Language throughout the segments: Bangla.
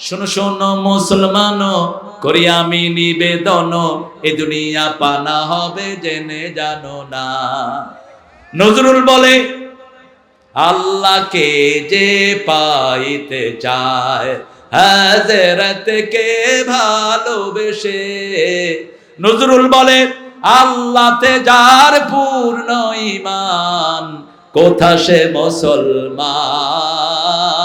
শোনো শোনো, মুসলমান, করি আমি নিবেদন। এ দুনিয়া পানা হবে জেনে জানো না। নজরুল বলে, আল্লাহকে যে পাইতে চায় হাজরতকে ভালোবেসে। নজরুল বলে, আল্লাহতে যার পূর্ণ ইমান কোথা সে মুসলমান?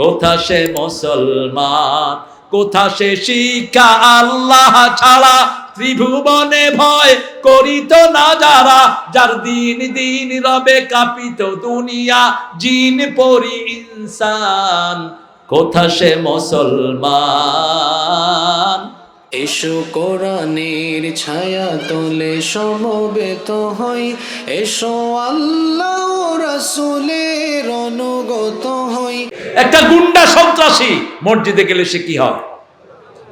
কোথা সে মুসলমান? কোথা সে শিক্ষা? আল্লাহ ছাড়া ত্রিভুবনে ভয় করিত না যারা, যার দিন দিন রবে কাঁপিত দুনিয়া, জিন পরি ইনসান। কোথা সে মুসলমান? এসো কোরআনের ছায়া তোলে সমবেত হই। এসো আল্লাহ রাসূলের অনুগত হই। একটা গুন্ডা সন্ত্রাসী মসজিদে গেলে সে কি হয়?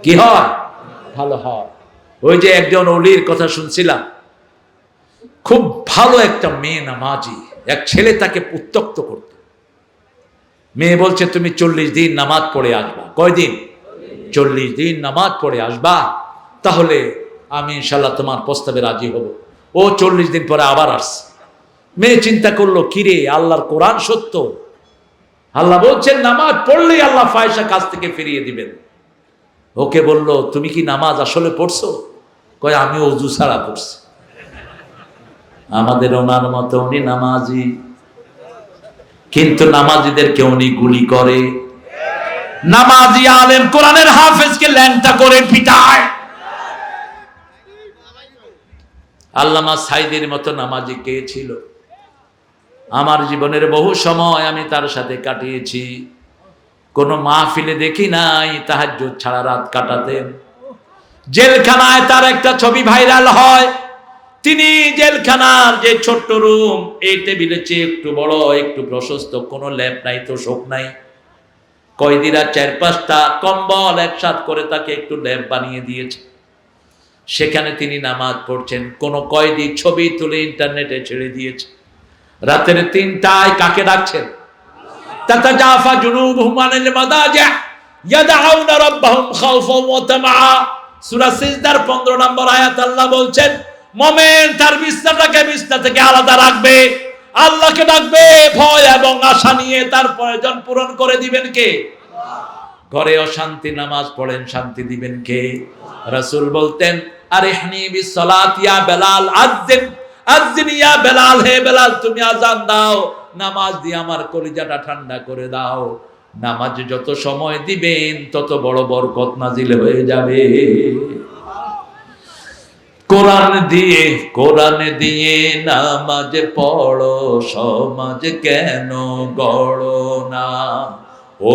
কি হয়? ভালো হয়। ওই যে একজন অলির কথা শুনছিলাম। খুব ভালো একটা মেয়ে নামাজি। এক ছেলে তাকে উত্তক্ত করত। মেয়ে বলছে, তুমি চল্লিশ দিন নামাজ পড়ে আসবা। কয়দিন? চল্লিশ দিন নামাজ পড়ে আসবা, তাহলে আমি ইনশাল্লাহ তোমার প্রস্তাবে রাজি হব। ও চল্লিশ দিন পরে আবার আসছে। মেয়ে চিন্তা করল, কিরে, আল্লাহর কোরআন সত্য? আল্লাহ বলছেন, নামাজ পড়লেই আল্লাহ ফায়সা কাছ থেকে ফিরিয়ে দিবেন। ওকে বলল, তুমি কি নামাজ আসলে পড়ছো? কয়, আমি অজু ছাড়া পড়ছি। আমাদের ওনার মতো উনি নামাজি। কিন্তু নামাজিদেরকে উনি গুলি করে। নামাজি আলেম কোরআনের হাফেজকে ল্যাংটা করে পিটায়। আল্লামা সাইদের মতো নামাজি কে ছিল? আমার জীবনের বহু সময় আমি তার সাথে কাটিয়েছি। কোনো মাহফিলে দেখি নাই, তাহাজ্জুদ ছাড়া রাত কাটাতেন। জেলখানায় তার একটা ছবি ভাইরাল হয়। তিনি জেলখানার যে ছোট্ট রুম, এই টেবিলের চেয়ে একটু বড়, একটু প্রশস্ত, কোনো ল্যাপ নাই তো শোক নাই। কয়েদিরা চার পাঁচটা কম্বল একসাথ করে তাকে একটু ল্যাব বানিয়ে দিয়েছে। সেখানে তিনি নামাজ পড়ছেন। কোন কয়েদি ছবি তুলে ইন্টারনেটে ছেড়ে দিয়েছে। রাতের তিনটায় কাকে ডাকছেন? তাতাজাফা জুনুবুহুম আনিল মাদাজি। ইয়াদউনা রাব্বাহুম খাউফান ওয়া তামআ। সূরা সিজদার 15 নম্বর আয়াত আল্লাহ বলছেন, মুমিন তার বিছনাটাকে বিছনা থেকে আলাদা রাখবে। আল্লাহকে ডাকবে ভয় এবং আশা নিয়ে তার প্রয়োজন পূরণ করে দিবেন কে? ঘরে অশান্তি নামাজ পড়েন, শান্তি দিবেন কে? রাসূল বলতেন আরিহনি বিসসালাত ইয়া বেলাল আযিন আযিন ইয়া বেলাল, হে বেলাল, তুমি আজান দাও। নামাজ দিয়ে আমার কলিজাটা ঠান্ডা করে দাও। নামাজ যত সময় দিবেন, তত বড় বরকত নাজিল হয়ে যাবে। কোরআন দিয়ে কোরআন দিয়ে নামাজ পড়ো, সমাজ কেন গড়ো না? ও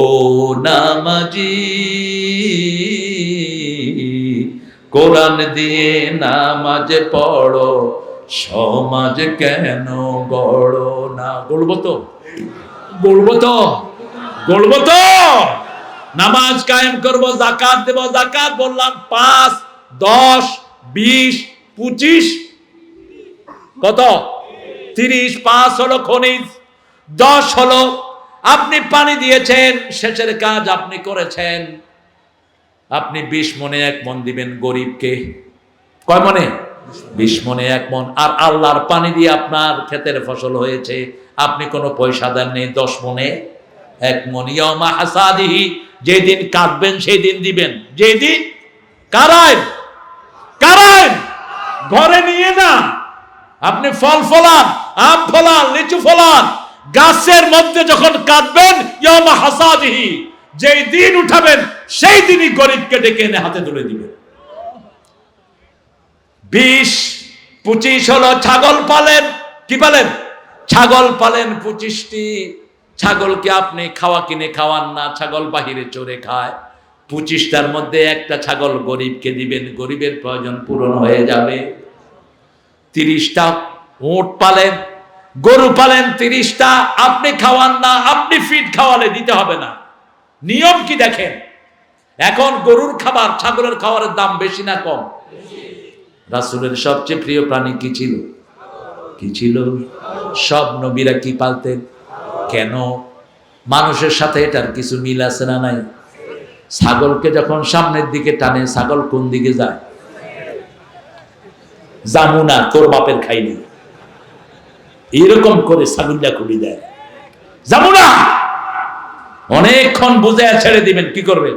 নামাজি, কোরআন দিয়ে নামাজ পড়ো, সমাজ কেন গড়ো না? গড়বো তো? গড়বো তো? গড়বো তো? নামাজ কায়েম করব, জাকাত দেব, জাকাত বললাম পাঁচ, দশ বিশ, পঁচিশ, কত? তিরিশ, পাঁচ হলো খনিজ, দশ হলো আপনি পানি দিয়েছেন, শেষের কাজ আপনি করেছেন। আপনি বিশ মনে এক মন দিবেন গরিবকে। কয় মনে? বিশ মনে এক মন। আর আল্লাহর পানি দিয়ে আপনার ক্ষেতের ফসল হয়েছে, আপনি কোনো পয়সা দেন নেই, দশ মনে এক মন। ইয়মা হাসাদিহি, যেদিন কাটবেন সেই দিন দিবেন। যেদিন কারায় কারায় ঘরে নিয়ে না। আপনি ফল ফলান, আম ফলান, লিচু ফলান, গাছের মধ্যে যখন কাটবেন ইয়মা হাসাদিহি, যেই দিন উঠাবেন, সেই দিনই গরিবকে ডেকে এনে হাতে তুলে দিবেন। বিশ, পঁচিশ হলো ছাগল পালেন। কি পালেন? ছাগল পালেন পঁচিশটি। ছাগলকে আপনি খাওয়া কিনে খাওয়ান না, ছাগল বাহিরে চড়ে খায়। পঁচিশটার মধ্যে একটা ছাগল গরিবকে দিবেন, গরিবের প্রয়োজন পূরণ হয়ে যাবে। তিরিশটা উঁট পালেন, গরু পালেন, তিরিশটা, আপনি খাওয়ান না, আপনি ফিট খাওয়ালে দিতে হবে না। নিয়ম কি দেখেন? এখন গরুর খাবার ছাগলের খাবারের দাম বেশি না কম? রাসুলের সবচেয়ে প্রিয় প্রাণী কি ছিল? কি ছিল? সব নবীরা কি পালতেন? কেন? মানুষের সাথে এটার কিছু মিল আছে না নাই? ছাগলকে যখন সামনের দিকে টানে, ছাগল কোন দিকে যায়? জামুনা তোর বাপের খাইনি এরকম করে ছাগলটা খুলি দেয়। জামুনা অনেকক্ষণ বুঝে ছেড়ে দিবেন, কি করবে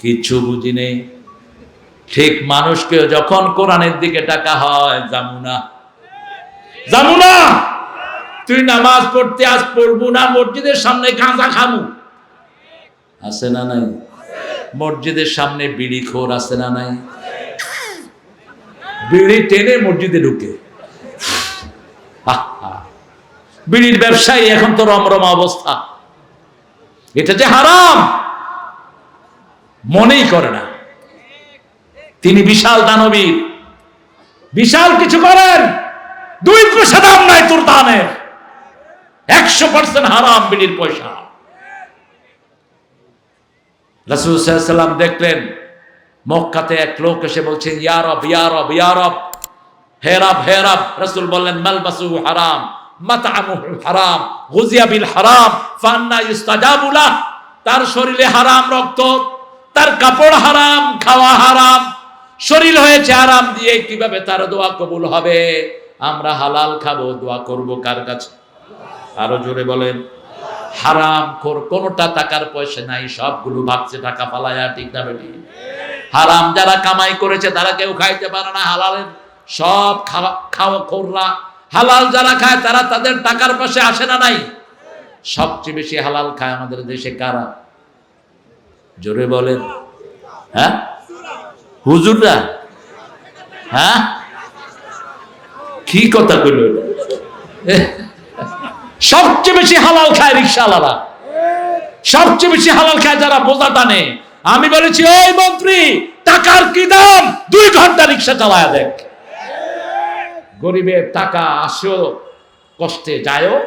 কিছু বুঝি নেই। ঠিক মানুষকে যখন কোরআনের দিকে টাকা হয় জামুনা জামুনা তুই নামাজ পড়তে আজ পড়ব না, মসজিদের সামনে গাঁজা খামু। আছে না নাই? মসজিদের সামনে বিড়ি খোর আছে না নাই? বিড়ি টেনে মসজিদে ঢুকে। বিড়ির ব্যবসায়ী এখন তো রমরমা অবস্থা। এটা যে হারাম, মনেই করে না। তিনি বিশাল দানবীর। বিশাল কিছু করেন, দুই পয়সা দাম নাই তোর দানের। একশো পার্সেন্ট হারাম বিড়ির পয়সা। রাসুল সাল্লাম দেখলেন, মক্কাতে এক লোক এসে বলছেন ইয়ারব ইয়ারব ইয়ারব হেরাব হেরাব রাসূল বললেন, মালবাসু হারাম হারাম বিল হারাম, ফান্না ইস্তাজাবু লাহ। তার শরীরে হারাম রক্ত, তার কাপড় হারাম, খাওয়া হারাম, শরীর হয়েছে হারাম দিয়ে কীভাবে তার দোয়া কবুল হবে? আমরা হালাল খাব, দোয়া করব কার কাছে? আরও জোরে বলেন। হারাম খোর, কোনোটা টাকার পয়সা নাই, সবগুলো ভাবছে টাকা পালায়া ঠিক না বেটি? হারাম যারা কামাই করেছে, তারা কেউ খাইতে পারে না হালালের। সব খাওয়া খাওয়া খোররা, হালাল যারা খায়, তারা তাদের টাকার পাশে আসে না নাই। সবচেয়ে বেশি হালাল খায় আমাদের দেশে কারা? জোরে বলেন। হ্যাঁ? হুজুররা? হ্যাঁ? কি কথা কইল সবচেয়ে বেশি হালাল খায় রিক্সাওয়ালারা। সবচেয়ে বেশি হালাল খায় যারা বোঝা টানে। আমি বলেছি, ওই মন্ত্রী, টাকার কি দাম? দুই ঘণ্টা রিক্সা চালায় দেখ। গরিবের টাকা আসেও কষ্টে যায়ও,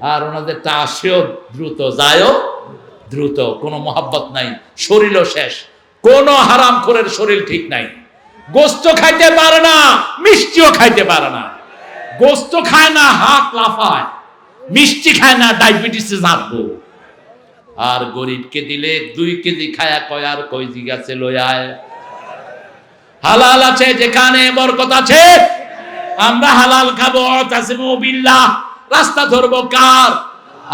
আর ওনাদের টা আসেও দ্রুত যায়ও। দ্রুত, কোনো মহাব্বত নাই, শরীরও শেষ। কোনো হারাম খোরের শরীর ঠিক নাই। গোস্ত খাইতে পারে না, মিষ্টিও খাইতে পারে না। গোস্ত খায় না, হাত লাফায়। মিষ্টি খায় না ডায়াবেটিসে জানব আর গরিবকে দিলে দুই কেজি খায়া কয়, আর কই জিগাছে লয়ায় হালাল আছে, যেখানে বরকত আছে, আমরা হালাল খাব। তাসিমু বিল্লাহ, রাস্তা ধরবো কার?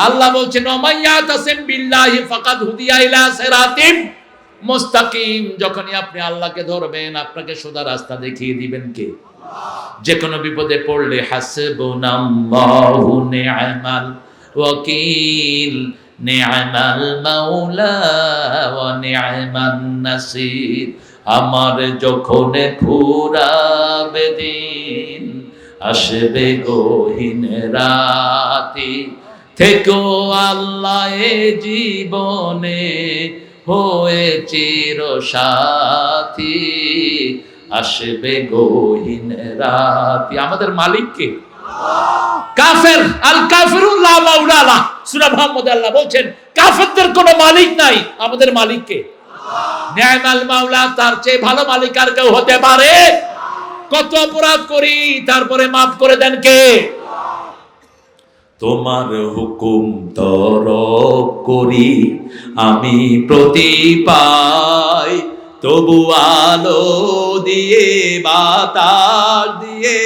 আল্লাহ বলছেন ওমাইয়া তাসিম বিল্লাহি ফাকাদ হুদিয়া ইলা সিরাতিম মুস্তাকিম। যখনই আপনি আল্লাহকে ধরবেন, আপনাকে সোজা রাস্তা দেখিয়ে দিবেন কে? যে কোনো বিপদে পড়লে হাসবুনাল্লাহু নি'মাল ওয়াকিল নি'মাল মাওলা ওয়া নি'মান নাসির। আমার যখন ফুরাবে দিন, আসবে গহীন রাতি। থেকো আল্লাহ জীবনে হয়ে চির সাথী আসবে গহীন রাতি। আমাদের মালিককে। কাফের, আল কাফিরুল্লাহ মাওলানা। সূরা মুহাম্মদ আল্লাহ বলছেন, কাফেরদের কোনো মালিক নাই, আমাদের মালিককে। নিয়ামাল মাওলা তার চেয়ে ভালো মালিক আর কেউ হতে পারে? কত অপরাধ করি, তারপরে মাফ করে দেন কে? তোমার হুকুম তর করি, আমি প্রতি পাই। তবু আলো দিয়ে, বাতাস দিয়ে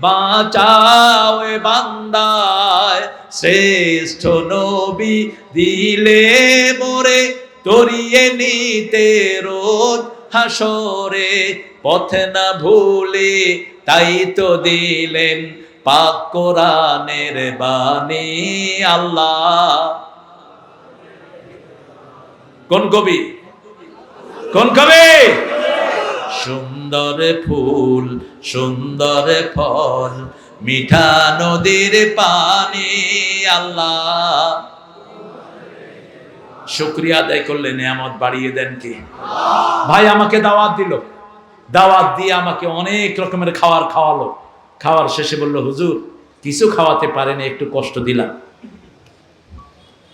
বাঁচাও বান্দায়। শ্রেষ্ঠ নবী দিলে মোরে তরিয়ে নিতে রোদ হাসরে, পথে না ভুলে তাই তো দিলেন পাক কোরআনের বাণী আল্লাহ। কোন কবি? কোন কবি? সুন্দর ফুল, সুন্দর ফল, মিঠা নদীর পানি, আল্লাহ। শুক্রিয়া আদায় করলে নিয়ামত বাড়িয়ে দেন কি? ভাই আমাকে দাওয়াত দিল। দাওয়াত দিয়ে আমাকে অনেক রকমের খাওয়ার খাওয়ালো। খাওয়ার শেষে বলল, হুজুর, কিছু খাওয়াতে পারেনি, একটু কষ্ট দিলাম।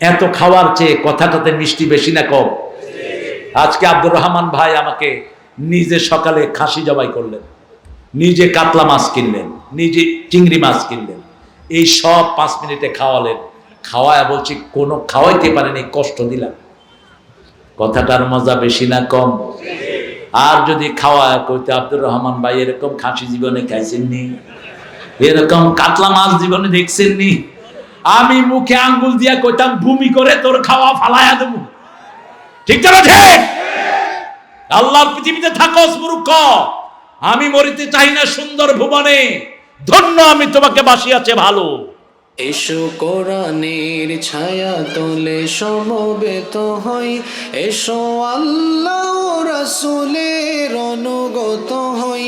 এত খাওয়ার চেয়ে কথাটাতে মিষ্টি বেশি না কম। আজকে আব্দুর রহমান ভাই আমাকে নিজে সকালে খাসি জবাই করলেন। নিজে কাতলা মাছ কিনলেন, নিজে চিংড়ি মাছ কিনলেন। এই সব পাঁচ মিনিটে খাওয়ালেন। খাওয়ায় বলছি, কোনো খাওয়াইতে পারেনি, কষ্ট দিলাম। কথাটার মজা বেশি না কম? আর যদি খাওয়া কইতে আব্দুর রহমান ভাই, এরকম খাসি জীবনে খাইছেননি? এরকম কাতলা মাছ জীবনে দেখছেননি? আমি মুখে আঙ্গুল দিয়া কইতাম, ভূমি করে তোর খাওয়া ফালায়া দেবো। ঠিক না ঠিক আল্লাহর পৃথিবীতে থাকস মূর্খ। আমি মরিতে চাই না সুন্দর ভুবনে। ধন্য আমি তোমাকে বাসি বাসিয়াছে ভালো। এসো কোরআনের ছায়া তোলে সমবেত হই। এসো আল্লাহ রসুলের অনুগত হই।